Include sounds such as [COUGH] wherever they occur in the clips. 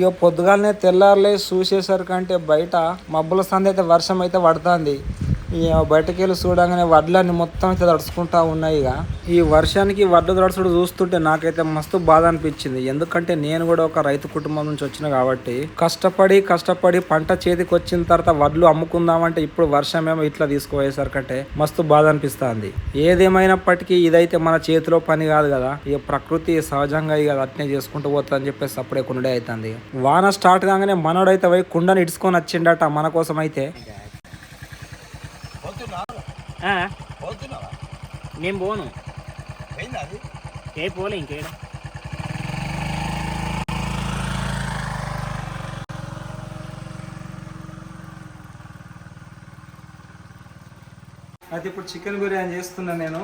ఇక పొద్దుగాలనే తెల్లారులే చూసేసరికంటే బయట మబ్బుల సంది అయితే వర్షం అయితే పడుతుంది. బయటకు వెళ్ళి చూడగానే వడ్లన్నీ మొత్తం అయితే తడుచుకుంటా ఉన్నాయి ఇక. ఈ వర్షానికి వడ్లు తడుచుడు చూస్తుంటే నాకైతే మస్తు బాధ అనిపించింది. ఎందుకంటే నేను కూడా ఒక రైతు కుటుంబం నుంచి వచ్చిన కాబట్టి కష్టపడి కష్టపడి పంట చేతికి వచ్చిన తర్వాత వడ్లు అమ్ముకుందామంటే ఇప్పుడు వర్షం ఏమో ఇట్లా తీసుకుపోయేసరికంటే మస్తు బాధ అనిపిస్తుంది. ఏదేమైనప్పటికీ ఇదైతే మన చేతిలో పని కాదు కదా. ఇక ప్రకృతి సహజంగా ఇక అట్నే చేసుకుంటూ పోతుందని చెప్పేసి అప్పుడే కొనుడే అవుతుంది. వాన స్టార్ట్ కాగానే మనోడైతే పోయి కుండని ఇడుచుకొని వచ్చిండట మన కోసం అయితే ఆ, నేను పోను. ఏ పోలే ఇంకేడ. అయితే ఇప్పుడు చికెన్ బిర్యానీ చేస్తున్నా నేను.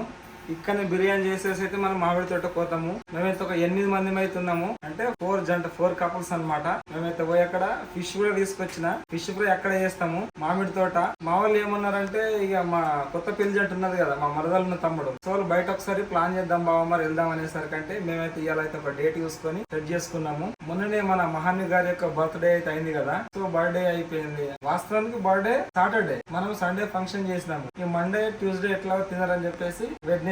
ఇక్కడ బిర్యానీ చేసేసి అయితే మనం మామిడి తోట పోతాము. మేమైతే ఒక ఎనిమిది మంది అయితే ఉన్నాము అంటే ఫోర్ జంట ఫోర్ కపుల్స్ అన్నమాట. మేమైతే పోయి అక్కడ ఫిష్ కూడా తీసుకొచ్చిన. ఫిష్ ఫ్రై అక్కడ చేస్తాము? మామిడి తోట. మా వాళ్ళు ఏమన్నారంటే ఇక మా కొత్త పెళ్ళి జంట ఉన్నది కదా మా మరదలున్న తమ్ముడు. సో వాళ్ళు బయట ఒకసారి ప్లాన్ చేద్దాం బావ మరి వెళ్దాం అనేసరికి అంటే మేమైతే ఇవాళ అయితే ఒక డేట్ చూసుకొని సెట్ చేసుకున్నాము. మొన్ననే మన మహాని గారి యొక్క బర్త్డే అయితే అయింది కదా. సో బర్త్డే అయిపోయింది. వాస్తవానికి బర్త్డే సాటర్డే మనం సండే ఫంక్షన్ చేసినాము. ఈ మండే ట్యూస్డే ఎట్లా తినరని చెప్పేసి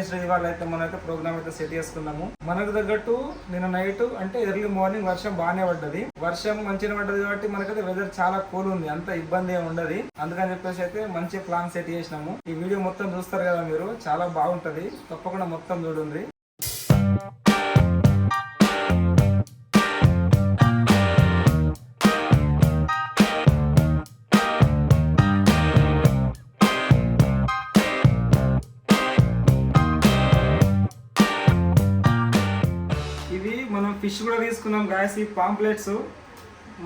వెడ్నెస్డే ఇవాళ అయితే మనం అయితే ప్రోగ్రామ్ అయితే సెట్ చేసుకున్నాము. మనకు తగ్గట్టు నిన్న నైట్ అంటే ఎర్లీ మార్నింగ్ వర్షం బాగానే పడ్డది. వర్షం మంచిగా పడ్డది కాబట్టి మనకైతే వెదర్ చాలా కూల్ ఉంది. అంత ఇబ్బంది ఏమి ఉండదు. అందుకని చెప్పేసి అయితే మంచి ప్లాన్ సెట్ చేసినాము. ఈ వీడియో మొత్తం చూస్తారు కదా మీరు. చాలా బాగుంటది. తప్పకుండా మొత్తం చూడండి. మనం ఫిష్ కూడా తీసుకున్నాం గాయస్ ఈ పాంప్లెట్స్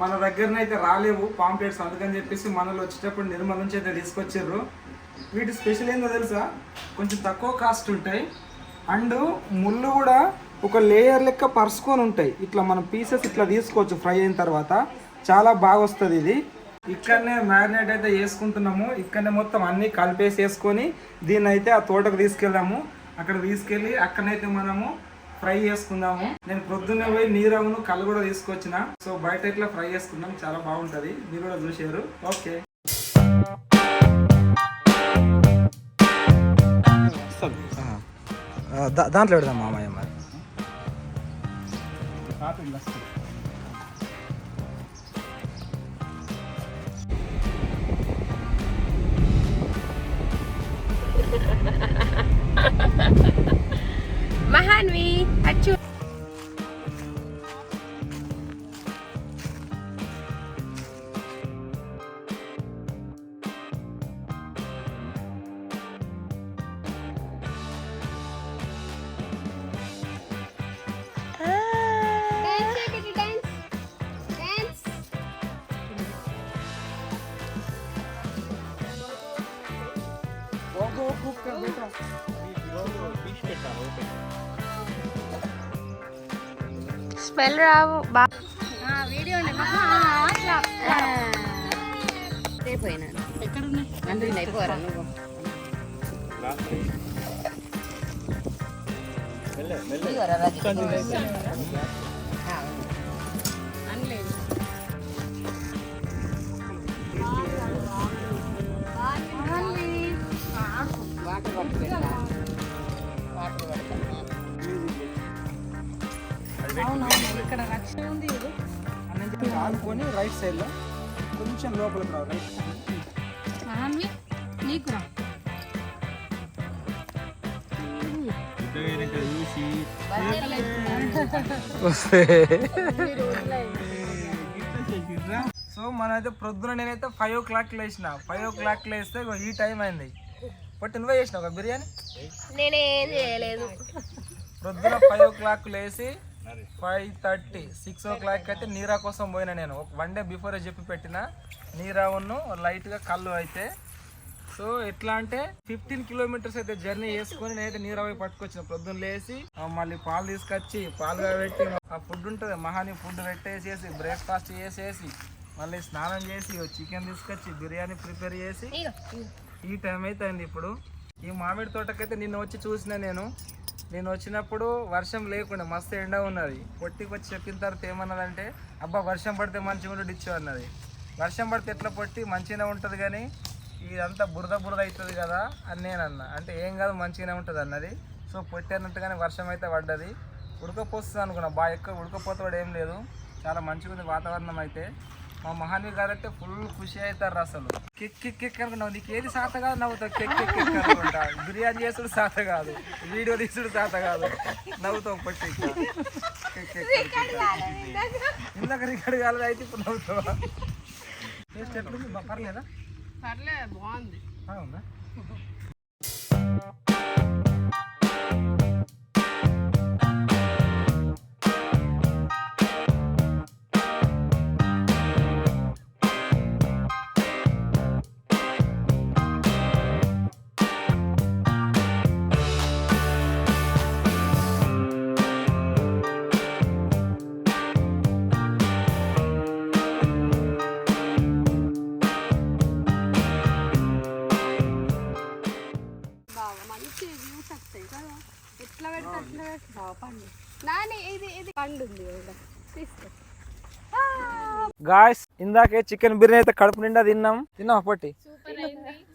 మన దగ్గరనైతే రాలేవు పాంప్లెట్స్ అందుకని చెప్పేసి మనలో వచ్చేటప్పుడు నిర్మల్ నుంచి అయితే తీసుకొచ్చారు. వీటి స్పెషల్ ఏందో తెలుసా? కొంచెం తక్కువ కాస్ట్ ఉంటాయి. అండ్ ముళ్ళు కూడా ఒక లేయర్ లెక్క పరుచుకొని ఉంటాయి. ఇట్లా మనం పీసెస్ ఇట్లా తీసుకోవచ్చు ఫ్రై అయిన తర్వాత. చాలా బాగా వస్తుంది ఇది. ఇక్కడనే మ్యారినేట్ అయితే వేసుకుంటున్నాము ఇక్కడనే మొత్తం అన్నీ కలిపేసి వేసుకొని దీన్ని అయితే ఆ తోటకు తీసుకెళ్ళాము అక్కడ తీసుకెళ్ళి అక్కడనైతే మనము ఫ్రై చేసుకుందాము. నేను పొద్దున్నే పోయి నీరవును కళ్ళు కూడా తీసుకొచ్చిన. సో బయట ఇట్లా ఫ్రై చేసుకుందాం. చాలా బాగుంటది. మీరు కూడా చూసారు. ఓకే. దాంట్లో పెడదాం మామయ్య మరి. స్మెల్ రావు బా. వీడియో అయిపోరా నువ్వు? రజీ. వాటర్ పడతా అన్నీ ఆడుకొని రైట్ సైడ్లో కొంచెం లోపలికి రావు రైట్ నీకురా సో మనైతే ప్రొద్దున నేనైతే ఫైవ్ ఓ క్లాక్ లేచిన. ఫైవ్ ఓ క్లాక్ లేస్తే ఇగో ఈ టైం అయింది. బట్ నువ్వే చేసినావు ఒక బిర్యానీ? నేనేం చేయలేదు. ప్రొద్దున ఫైవ్ ఓ క్లాక్ లేచి five thirty six o'clock అయితే నీరా కోసం పోయినా నేను. ఒక వన్ డే బిఫోరే చెప్పి పెట్టిన నీరా ఉన్ను లైట్గా కళ్ళు అయితే. సో ఎట్లా అంటే ఫిఫ్టీన్ కిలోమీటర్స్ అయితే జర్నీ చేసుకొని నేనైతే నీరావి పట్టుకొచ్చిన. ప్రొద్దున లేచి ఆ, మళ్ళీ పాలు తీసుకొచ్చి పాలుగా పెట్టి ఆ ఫుడ్ ఉంటుంది మహాని ఫుడ్ పెట్టేసేసి బ్రేక్ఫాస్ట్ చేసేసి మళ్ళీ స్నానం చేసి చికెన్ తీసుకొచ్చి బిర్యానీ ప్రిపేర్ చేసి ఈ టైం అయితే అయింది ఇప్పుడు. ఈ మామిడి తోటకైతే నిన్న వచ్చి చూసిన నేను. నేను వచ్చినప్పుడు వర్షం లేకుండా మస్తు ఎండ ఉన్నది. పొట్టికి వచ్చి చెప్పిన తర్వాత ఏమన్నదంటే అబ్బా వర్షం పడితే మంచిగా ఉండు ఇచ్చు అన్నది. వర్షం పడితే ఎట్లా పొట్టి? మంచిగానే ఉంటుంది కానీ ఇదంతా బురద బురద అవుతుంది కదా అని నేను అన్న. అంటే ఏం కాదు మంచిగానే ఉంటుంది అన్నది. సో పొట్టి అన్నట్టుగానే వర్షం అయితే పడ్డది. ఉడకపోస్తుంది అనుకున్నా. బాగా ఎక్కువ ఉడకపోతే ఏం లేదు. చాలా మంచిగా ఉంది వాతావరణం అయితే. మా మహాన్వి గారు అయితే ఫుల్ ఖుషి అవుతారు అసలు. కిక్ కిక్ కిక్ అనుకున్నావు నీకు ఏది సాత కాదు నవ్వుతావు కిక్ కిక్ కిక్ అనుకుంటా. బిర్యానీ చేసుడు సాత కాదు. వీడియో తీసుడు సాత కాదు. నవ్వుతావు పట్టి ఇందాక రికార్డు కాలేదు అయితే ఇప్పుడు నవ్వుతావా? టేస్ట్ ఎట్లుంది? పర్లేదా? పర్లే బాగుంది. బాగుందా? గాయస్ ఇందాకే చికెన్ బిర్యానీ అయితే కడుపు నిండా తిన్నాం. తిన్నాం పొట్టి?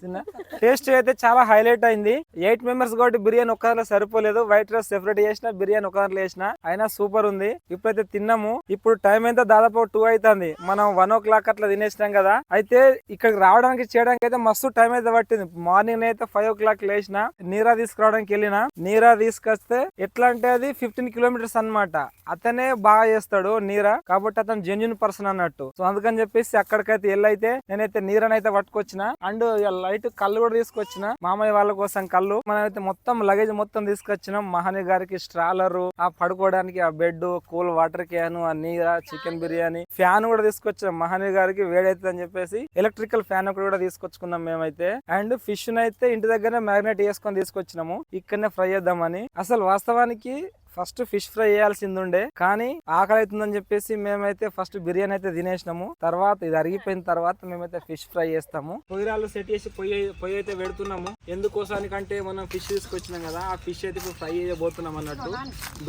తిన్నా. టేస్ట్ అయితే చాలా హైలైట్ అయింది. ఎయిట్ మెంబర్స్ కాబట్టి బిర్యానీ ఒక్క దాంట్లో సరిపోలేదు. వైట్ రైస్ సెపరేట్ చేసిన బిర్యానీ ఒక దాంట్లో అయినా సూపర్ ఉంది. ఇప్పుడైతే తిన్నాము. ఇప్పుడు టైం అయితే దాదాపు టూ అవుతుంది మనం వన్ ఓ క్లాక్ అట్లా తినేసినాం కదా. అయితే ఇక్కడికి రావడానికి చేయడానికి అయితే మస్తు టైం అయితే పట్టింది. మార్నింగ్ అయితే ఫైవ్ ఓ క్లాక్ లేచిన నీరా తీసుకురావడానికి వెళ్ళిన నీరా తీసుకొస్తే ఎట్లా అంటే అది ఫిఫ్టీన్ కిలోమీటర్స్ అన్నమాట. అతనే బాగా చేస్తాడు నీరా. కాబట్టి అతను జెన్యున్ పర్సన్ అన్నట్టు. సో అందుకని చెప్పేసి అక్కడికైతే వెళ్ళైతే నేనైతే నీరని అయితే పట్టుకొచ్చిన. అండ్ లైట్ కళ్ళు కూడా తీసుకొచ్చిన. మామయ్య వాళ్ళ కోసం కళ్ళు. మనమైతే మొత్తం లగేజ్ మొత్తం తీసుకొచ్చినాం. మహాని గారికి స్ట్రాలర్ ఆ పడుకోవడానికి ఆ బెడ్ కూల్ వాటర్ క్యాన్ ఆ నీర చికెన్ బిర్యానీ ఫ్యాన్ కూడా తీసుకొచ్చినాం. మహాని గారికి వేడైతుంది అని చెప్పేసి ఎలక్ట్రికల్ ఫ్యాన్ ఒకటి కూడా తీసుకొచ్చుకున్నాం మేమైతే. అండ్ ఫిష్ అయితే ఇంటి దగ్గరనే మ్యారినేట్ చేసుకొని తీసుకొచ్చినాము. ఇక్కడనే ఫ్రై చేద్దామని. అసలు వాస్తవానికి ఫస్ట్ ఫిష్ ఫ్రై చేయాల్సింది ఉండే కానీ ఆకలి అవుతుందని చెప్పేసి మేమైతే ఫస్ట్ బిర్యానీ అయితే తినేసినాము. తర్వాత ఇది అరిగిపోయిన తర్వాత మేమైతే ఫిష్ ఫ్రై చేస్తాము. పొయ్యిరాలు సెట్ చేసి పొయ్యి పొయ్యి అయితే పెడుతున్నాము. ఎందుకోసానికంటే మనం ఫిష్ తీసుకొచ్చినాం కదా ఆ ఫిష్ అయితే ఇప్పుడు ఫ్రై చేయబోతున్నాం అన్నట్టు.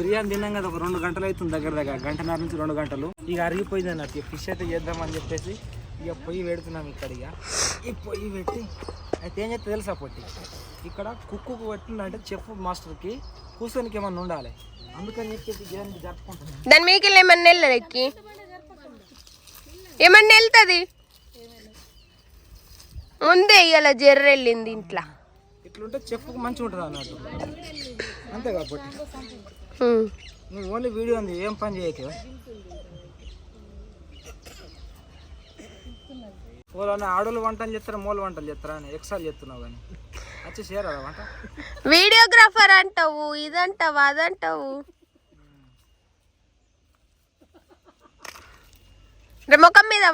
బిర్యానీ తిన్నాం కదా ఒక రెండు గంటలు అవుతుంది దగ్గర దగ్గర గంటన్నర నుంచి రెండు గంటలు. ఇక అరిగిపోయింది అన్నట్టు ఫిష్ అయితే చేద్దామని చెప్పేసి ఇక పొయ్యి పెడుతున్నాం ఇక్కడ ఇక. ఈ పొయ్యి పెట్టి అయితే ఏం చేస్తే తెలుసా పొట్టి? ఇక్కడ కుక్కు పెట్టిందంటే చెఫ్ మాస్టర్కి కూర్చోనికి ఏమన్నా ఉండాలి. దాని మీకు ఏమన్నా వెళ్ళదు ఎక్కి? ఏమన్నా వెళ్తుంది? ముందే ఇవాళ జర్ర వెళ్ళింది ఇంట్లో. ఇట్లుంటే మంచిగా ఉంటుంది అన్నట్టు. అంతే కాబట్టి. నువ్వు ఓన్లీ వీడియో ఉంది ఏం పని చేయకు. ఆడోళ్ళు వంటలు చేస్తారా మూల వంటలు చేస్తారా అని ఎక్సాలు చేస్తున్నావు కానీ. వీడియోగ్రాఫర్ అంటావు ఇదంటావు అదంటావు. రే ముఖం మీద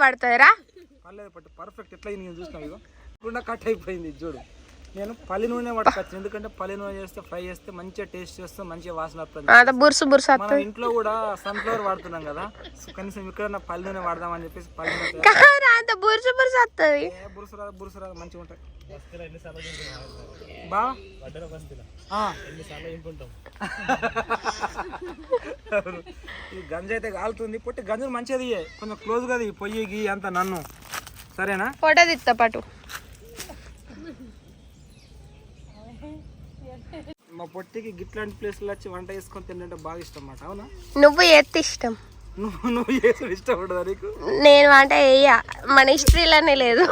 పర్లేదు పట్టు. పర్ఫెక్ట్ ఎట్లా చూసినావు కట్ అయిపోయింది చూడు. నేను పల్లి నూనె పట్టుకొచ్చాను. ఎందుకంటే పల్లి నూనె చేస్తే ఫ్రై చేస్తే మంచిగా టేస్ట్ చేస్తే మంచిగా వాసన వస్తుంది. బుర్సు బుర్సు మనం ఇంట్లో కూడా సన్ఫ్లవర్ వాడుతున్నాం కదా. కనీసం ఇక్కడ పల్లి నూనె వాడదామని చెప్పేసి పల్లి నూనె బుర్సు బుర్సు వస్తుంది ఏ బురుసురాదు బురుసురాదు మంచిగా ఉంటాయి. బా? ఆ. అవును. ఈ గంజ అయితే కాలుతుంది. పొట్టి గంజలు మంచిది కొంచెం క్లోజ్గా ఈ పొయ్యికి అంత నన్ను. సరేనా? ఫోటో తీస్తా పాటు మా పొట్టికి గిట్లాంటి ప్లేస్లో వచ్చి వంట చేసుకొని తింటే బాగా ఇష్టం అన్నమాట అవునా? నువ్వు ఎత్తి ఇష్టం. నువ్వు నువ్వు చేసి ఇష్టపడదా నీకు? నేను వంట వేయ మన హిస్టరీలోనే లేదు.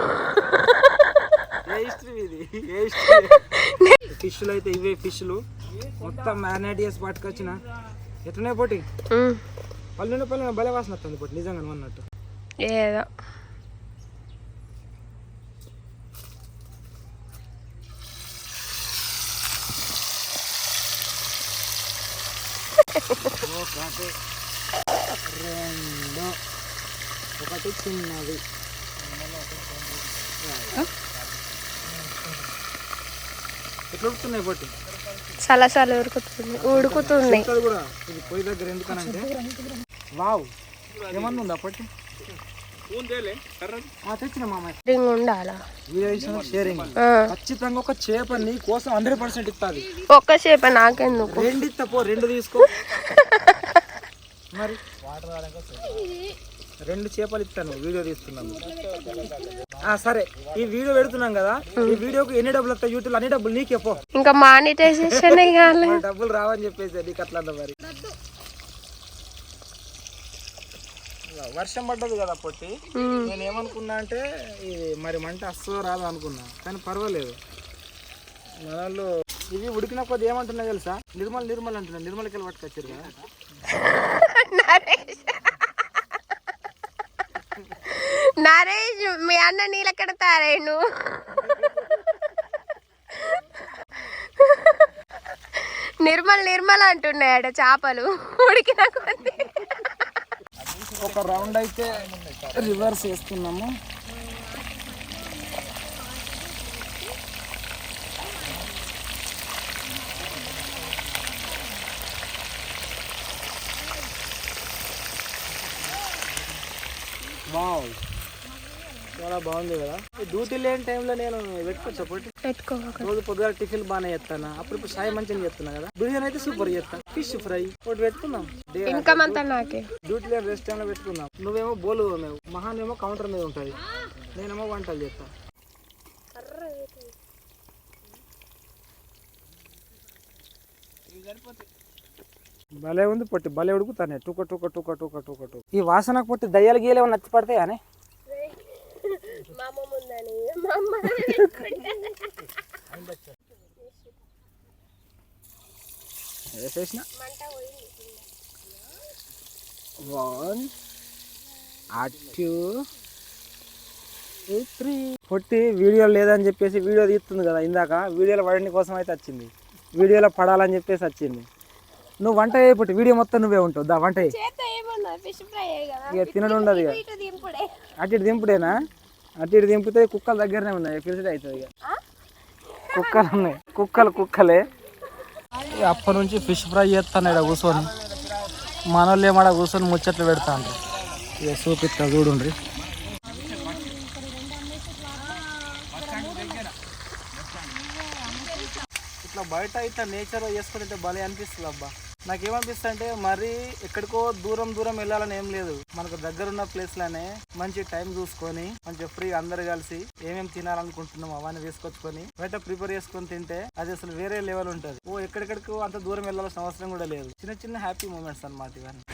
ఏ హిస్టరీ ఇది? ఏ హిస్టరీ? ఫిష్లు అయితే ఇవే ఫిష్లు. మొత్తం మ్యారినేట్ చేసి పట్టుకొచ్చిన. ఎట్లనే ఉమ్. పల్లెన పల్లెన భలే వాసన వస్తుంది పొట్టి నిజంగా అన్నట్టు. ఏదో. ఒకటి రెండు ఒకటి చిన్నది. ఎట్లా ఉడుకుతున్నాయి పొట్టి సలసాలు ఉడుకుతుంది ఉడుకుతున్నాయి. కూడా ఇది పొయ్యి దగ్గర ఎందుకనంటే? వావ్. ఏమన్నా ఉందా రింగ్ ఉండాలా? వీడియో ఇచ్చిన షేరింగ్ ఆ. ఖచ్చితంగా ఒక చేప నీ కోసం హండ్రెడ్ పర్సెంట్ ఇస్తుంది ఒక్క చేప నాకెందుకు? రెండు ఇస్తా పో రెండు తీసుకో. మరి? రెండు చేపలు ఇస్తాను వీడియో తీస్తున్నాను. ఆ, సరే ఈ వీడియో పెడుతున్నాం కదా ఈ వీడియోకి ఎన్ని డబ్బులు వస్తాయి? యూట్యూబ్ అన్ని డబ్బులు నీకే పో. ఇంకా మానిటైజేషన్ [LAUGHS] డబ్బులు రావని చెప్పేసి నీకు అట్లా మరి. వర్షం పడ్డది కదా పొట్టి. నేను ఏమనుకున్నా అంటే ఇది మరి మంట అస్సలు రాదు అనుకున్నా. కానీ పర్వాలేదు. మన వాళ్ళు ఇవి ఉడికిన కొద్ది ఏమంటున్నా తెలుసా? నిర్మల్ నిర్మల్ అంటున్నా. నిర్మల్కి వెళ్ళి పట్టుకొచ్చారు కదా. నరేష్. మీ అన్న నీళ్ళెక్కడ తారేను. నిర్మల్ నిర్మల్ అంటున్నాయట చేపలు. ఉడికిన కొద్ది. ఒక రౌండ్ అయితే రివర్స్ వేస్తున్నాము వావ్. చాలా బాగుంది కదా. డ్యూటీ లేని టైంలో నేను పెట్టుకోవచ్చు పొట్టి రోజు పొద్దుగా టిఫిన్ బాగానే చేస్తాను? అప్పుడు ఇప్పుడు సాయి మంచిగా చేస్తున్నా కదా. బిర్యానీ అయితే సూపర్ చేస్తాను ఫిష్ ఫ్రై ఒకటి పెట్టుకుందాం. డే ఇన్కమ్ అంతా నాకే. డ్యూటీ లేని రెస్ట్ టైంలో పెట్టుకుందాం. నువ్వేమో బోలు మేము మహాన్ ఏమో కౌంటర్ మీద ఉంటుంది. నేనేమో వంటలు చేస్తాను భలే ఉంది పొట్టి. భలే ఉడుకుతానే. టూక టూక టూక టూక టూక టూక. ఈ వాసనకు పొట్టి దయ్యాలు గీయలు ఏమన్నా నచ్చి పడతాయా మా అమ్మ ముందని మా అమ్మ వేసేసిన. వన్ అటు త్రీ. పొట్టి వీడియో లేదని చెప్పేసి వీడియో తీస్తుంది కదా ఇందాక. వీడియోలో పడని కోసం అయితే వచ్చింది. వీడియోలో పడాలని చెప్పేసి వచ్చింది. నువ్వు వంట చేయబట్టి వీడియో మొత్తం నువ్వే ఉంటావు దా వంట ఇక తినడం ఉండదు ఇక. అటు ఇటు దింపుడేనా అటు ఇటు దింపితే కుక్కల దగ్గరనే ఉన్నాయి. ఫిల్టర్ అవుతుంది ఇక. కుక్కలు ఉన్నాయి. కుక్కలు కుక్కలే. అప్పటి నుంచి ఫిష్ ఫ్రై చేస్తాను ఇక్కడ కూర్చొని. మనోళ్ళు ఏమాడ కూర్చొని ముచ్చట్లు పెడతాను ఇక చూపిస్తా చూడండి ఇట్లా బయట ఇట్లా నేచర్ చేసుకుంటే భలే అనిపిస్తుంది అబ్బా నాకేమనిపిస్తుంది అంటే మరీ ఎక్కడికో దూరం దూరం వెళ్ళాలని ఏం లేదు. మనకు దగ్గరున్న ప్లేస్లోనే మంచి టైం చూసుకొని మంచి ఫ్రీ అందరు కలిసి ఏమేమి తినాలనుకుంటున్నాం అవన్నీ తీసుకొచ్చుకొని బయట ప్రిపేర్ చేసుకొని తింటే అది అసలు వేరే లెవెల్ ఉంటుంది. ఓ ఎక్కడెక్కడికో అంత దూరం వెళ్ళాల్సిన అవసరం కూడా లేదు. చిన్న చిన్న హ్యాపీ మూమెంట్స్ అన్నమాట ఇవన్నీ.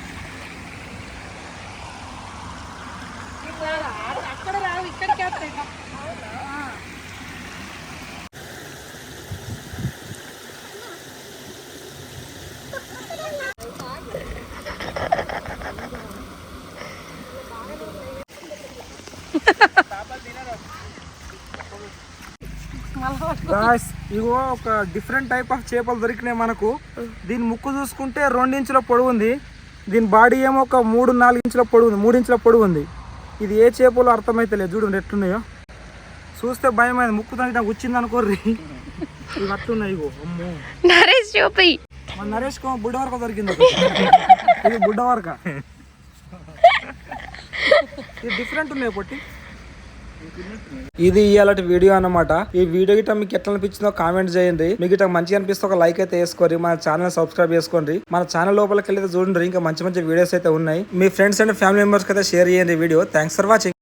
గాయ్స్ ఇగో ఒక డిఫరెంట్ టైప్ ఆఫ్ చేపలు దొరికినాయి మనకు. దీని ముక్కు చూసుకుంటే రెండు ఇంచుల పొడవు ఉంది. దీని బాడీ ఏమో ఒక మూడు నాలుగు ఇంచుల పొడవు ఉంది. మూడు ఇంచుల పొడవు ఉంది. ఇది ఏ చేపలో అర్థమైతే లేదు. చూడండి ఎట్లున్నాయో. చూస్తే భయం అయింది. ముక్కు దానికి నాకు వచ్చింది అనుకోర్రి. ఇవి అట్లున్నాయి ఇగో. అమ్మో. నరేష్ చూపి. మన నరేష్ కుమార్ బుడ్డ వరకు దొరికింది. ఇది బుడ్డ వరక. ఇది డిఫరెంట్ ఉన్నాయి పొట్టి. ఇది ఇలాంటి వీడియో అన్నమాట. ఈ వీడియో గిట్ట మీకు ఎట్లా అనిపించిందో కామెంట్ చేయండి. మీకు ఇట్లా మంచిగా అనిపిస్తే ఒక లైక్ అయితే వేసుకోండి. మన ఛానల్ సబ్స్క్రైబ్ చేసుకోండి. మన ఛానల్ లోపలికి వెళ్ళి చూడండి. ఇంకా మంచి మంచి వీడియోస్ అయితే ఉన్నాయి. మీ ఫ్రెండ్స్ అండ్ ఫ్యామిలీ మెంబర్స్ అయితే షేర్ చేయండి వీడియో. Thanks for watching